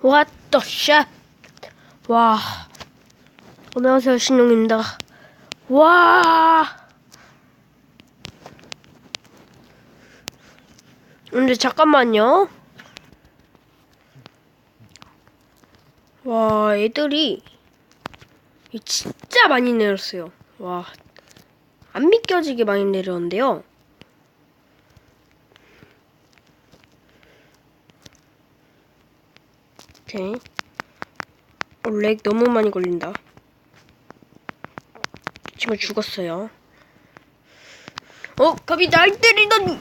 What the shit? 와. 안녕하세요, 신용입니다. 와. 근데 잠깐만요. 와, 애들이 진짜 많이 내렸어요. 와, 안 믿겨지게 많이 내렸는데요. 오케이. 어, 렉 너무 많이 걸린다. 지금 죽었어요. 어, 갑이 날 때리다니!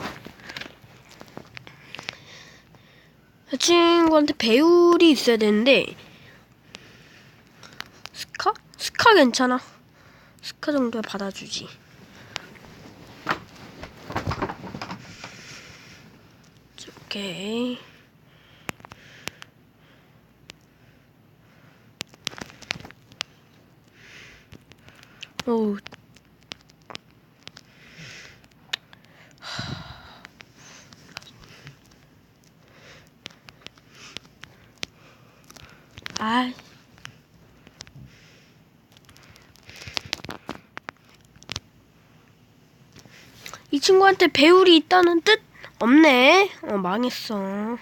이 친구한테 배울이 있어야 되는데, 스카? 스카 괜찮아. 스카 정도야 받아주지. 오케이. 어우. 아. 이 친구한테 배울이 있다는 뜻? 없네. 어, 망했어.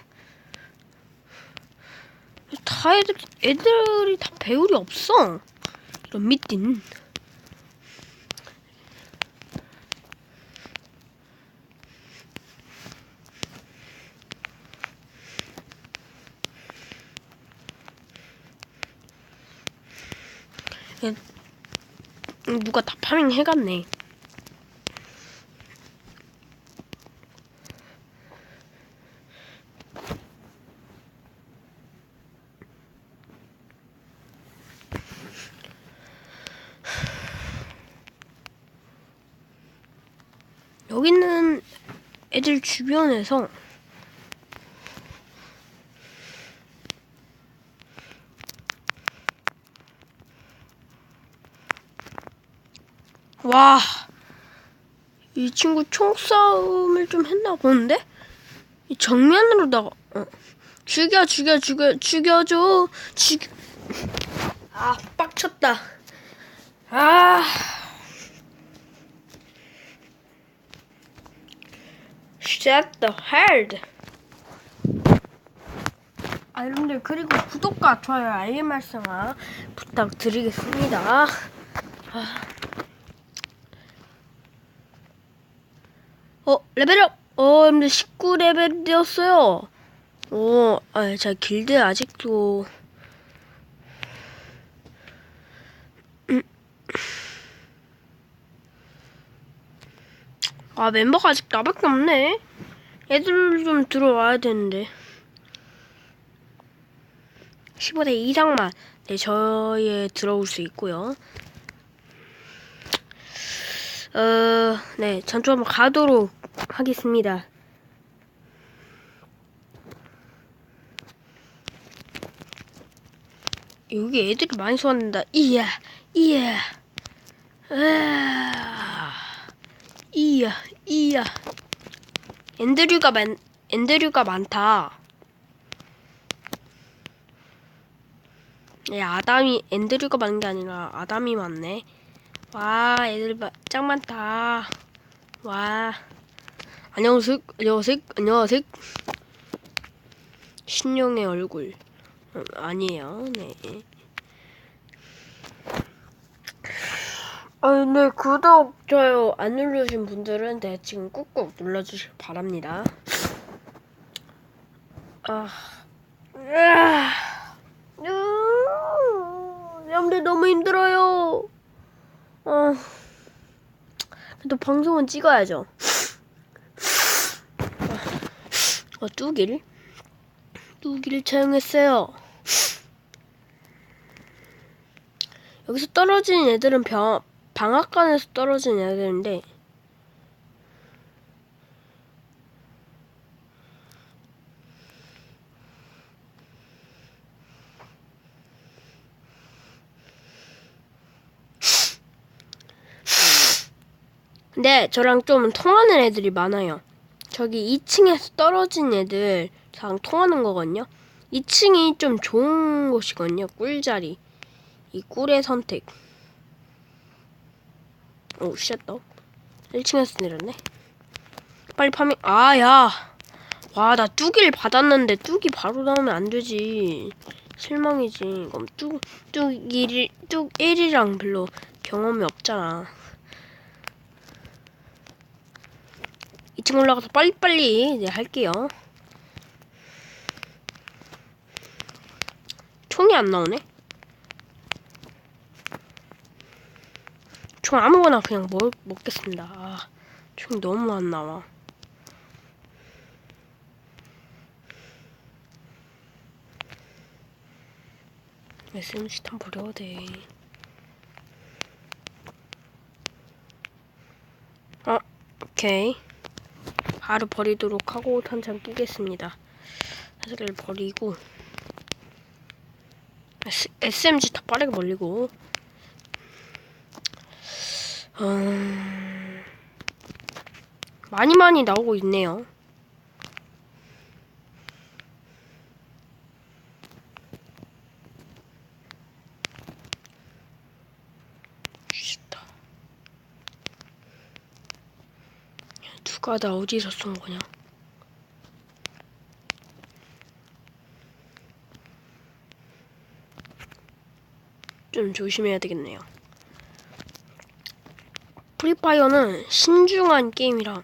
다 애들, 애들이 다 배울이 없어. 이런 미띤. 예, 누가 다 파밍 해갔네. 여기 있는 애들 주변에서 와, 이 친구 총싸움을 좀 했나 보는데? 이 정면으로다가, 어. 죽여, 죽여, 죽여, 죽여줘. 죽여. 아, 빡쳤다. 아. Shut the hell. 아, 여러분들, 그리고 구독과 좋아요, 알림 말씀아 부탁드리겠습니다. 아. 레벨업! 어, 여러분들 19레벨 되었어요. 어, 아, 제 길드 아직도. 음. 아, 멤버가 아직 나밖에 없네. 애들 좀 들어와야 되는데. 15대 이상만, 네, 저에 들어올 수 있고요. 어, 네, 전좀 가도록 하겠습니다. 여기 애들이 많이 소환된다. 이야, 이야, 아, 이야, 이야. 엔드류가 많, 엔드류가 많다. 네, 아담이, 엔드류가 많은 게 아니라 아담이 많네. 와, 애들 마, 짱 많다. 와. 안녕하세요, 안녕하세요, 안녕하세요. 신용의 얼굴. 음, 아니에요, 네. 아, 네, 구독, 좋아요 안 누르신 분들은 네, 지금 꾹꾹 눌러주시기 바랍니다. 아, 아, 여러분들 너무 힘들어요. 어, 그래도 방송은 찍어야죠. 어, 뚜기를? 뚜기를 차용했어요. 여기서 떨어진 애들은 병, 방앗간에서 떨어진 애들인데, 근데 저랑 좀 통하는 애들이 많아요. 저기 2층에서 떨어진 애들 저랑 통하는 거거든요. 2층이 좀 좋은 곳이거든요. 꿀자리. 이 꿀의 선택. 오, 쉣다. 1층에서 내렸네. 빨리 파밍. 아, 야. 와, 나 뚜기를 받았는데 뚜기 바로 나오면 안 되지. 실망이지. 그럼 뚜, 뚜기, 뚜 1이랑 별로 경험이 없잖아. 2층 올라가서 빨리빨리 이제 할게요. 총이 안 나오네? 총 아무거나 그냥 먹, 먹겠습니다. 아, 총이 너무 안 나와. SMG 탄 버려야 돼. 어, 오케이. 바로 버리도록 하고 탄창 끼겠습니다. 사슬을 버리고 SMG 다 빠르게 벌리고 음, 많이 많이 나오고 있네요. 쉽다. 누가 나 어디서 쏜 거냐? 좀 조심해야 되겠네요. 프리파이어는 신중한 게임이라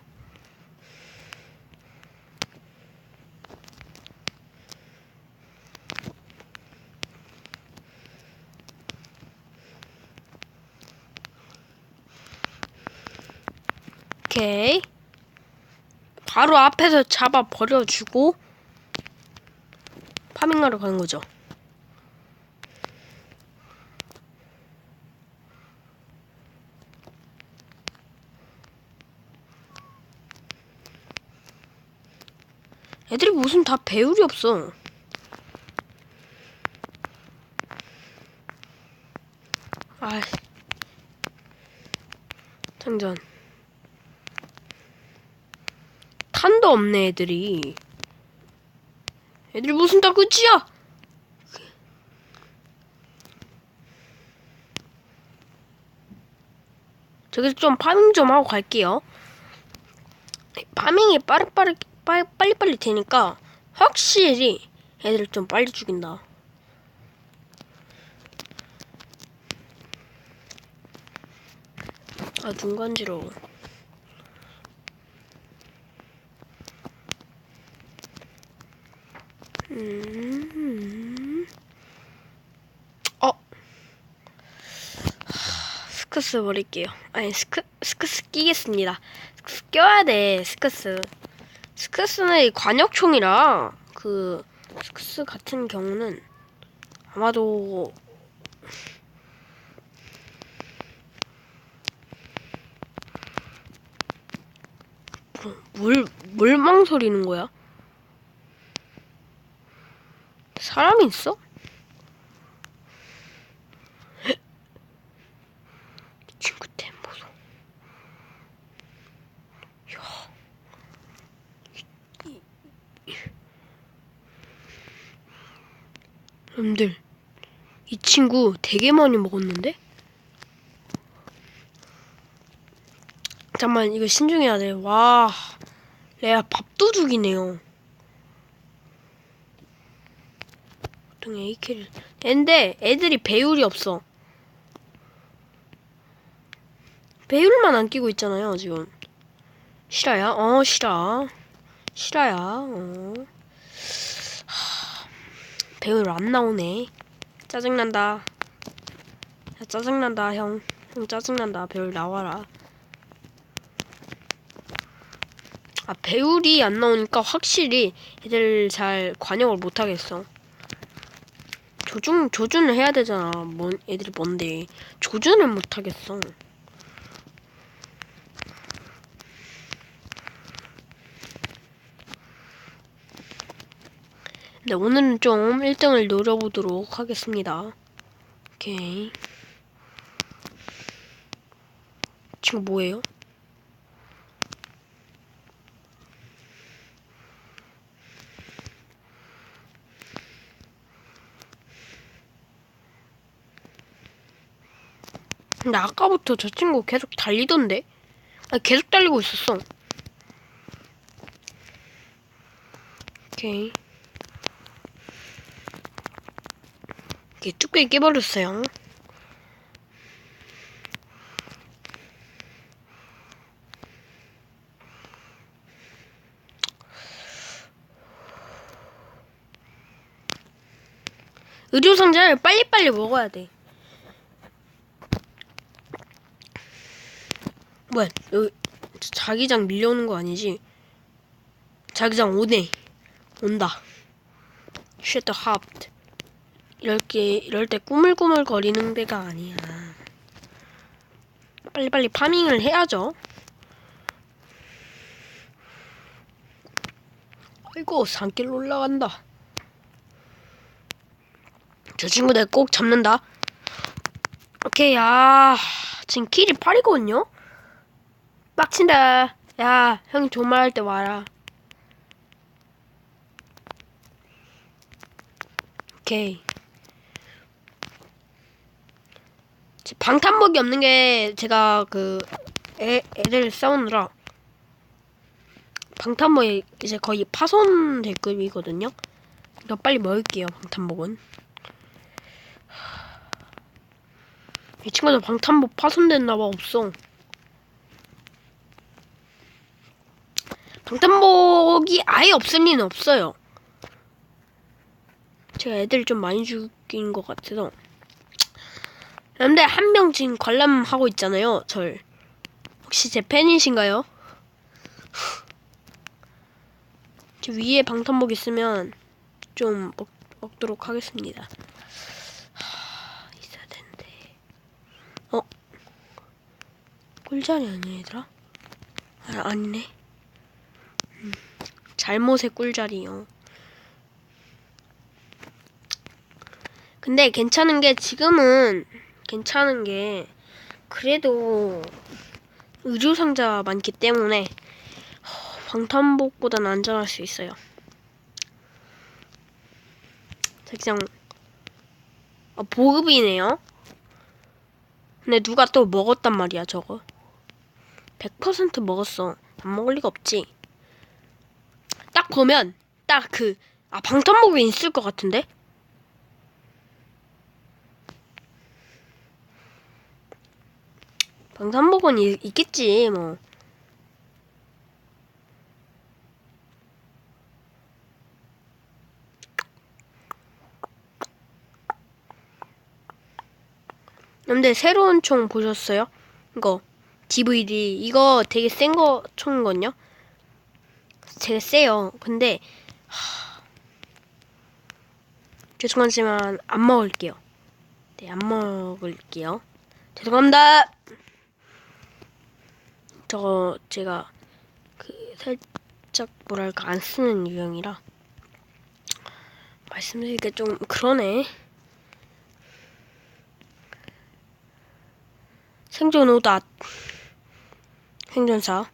오케이 바로 앞에서 잡아 버려주고 파밍하러 가는 거죠. 애들이 무슨 다 배율이 없어. 아, 장전. 탄도 없네 애들이. 애들이 무슨 다 끝이야? 저기서 좀 파밍 좀 하고 갈게요. 파밍이 빠르빠르 빨리, 빨리빨리 되니까 확실히 애들 좀 빨리 죽인다. 아, 눈 간지러워. 음. 어. 하, 스크스 버릴게요. 아니, 스크, 스크스 끼겠습니다. 스크스 껴야 돼, 스크스. 스크스는 이 관역총이라 그 스크스 같은 경우는 아마도 뭘, 뭘 망설이는 거야? 사람이 있어? 이 친구 템 보소. 야. 여러분들, 이 친구 되게 많이 먹었는데? 잠깐만, 이거 신중해야 돼. 와, 레아 밥도둑이네요. 보통 AK를. 근데 애들이 배율이 없어. 배율만 안 끼고 있잖아요, 지금. 실화야? 어, 실화. 실화야, 어. 배율 안 나오네. 짜증난다. 야, 짜증난다, 형. 형 짜증난다. 배율 나와라. 아, 배율이 안 나오니까 확실히 애들 잘 관역을 못 하겠어. 조준, 조준을 해야 되잖아. 뭔, 애들이 뭔데. 조준을 못 하겠어. 네, 오늘은 좀 1등을 노려보도록 하겠습니다. 오케이. 지금 뭐예요? 근데 아까부터 저 친구 계속 달리던데? 아, 계속 달리고 있었어. 오케이. 이렇게 뚝배기 깨버렸어요. 의료 상자를 빨리빨리 먹어야 돼. 뭐야, 여기 자기장 밀려오는 거 아니지? 자기장 오네. 온다. The up. 이럴 게, 이럴 때 꾸물꾸물 거리는 데가 아니야. 빨리빨리 파밍을 해야죠. 아이고, 산길로 올라간다. 저 친구 내가 꼭 잡는다. 오케이, 야. 지금 킬이 8이거든요? 빡친다. 야, 형이 조말할 때 와라. 오케이. 제 방탄복이 없는 게 제가 그 애, 애들 싸우느라 방탄복이 이제 거의 파손될 급이거든요. 그러니까 빨리 먹을게요, 방탄복은. 이 친구들 방탄복 파손됐나봐, 없어. 방탄복이 아예 없을 리는 없어요. 제가 애들 좀 많이 죽인 것 같아서. 근데 한 명 지금 관람하고 있잖아요, 절. 혹시 제 팬이신가요? 저 위에 방탄복 있으면 좀 먹, 먹도록 하겠습니다. 하, 있어야 되는데. 어? 꿀자리 아니야, 얘들아? 아, 아니네. 음, 잘못의 꿀자리요. 근데 괜찮은 게 지금은 괜찮은 게 그래도 의료 상자 많기 때문에 어, 방탄복보다는 안전할 수 있어요. 자기장 아, 보급이네요. 근데 누가 또 먹었단 말이야 저거. 100% 먹었어. 안 먹을 리가 없지. 딱 보면 딱 그 아 방탄복이 있을 것 같은데? 방탄복은 이- 있겠지 뭐. 근데 새로운 총 보셨어요? 이거 DVD 이거 되게 센 거 총이거든요. 되게 세요. 근데 하... 죄송하지만 안 먹을게요. 네, 안 먹을게요. 죄송합니다. 저거 제가 그 살짝 뭐랄까 안 쓰는 유형이라 말씀드리기가 좀 그러네. 생존 오다 생존사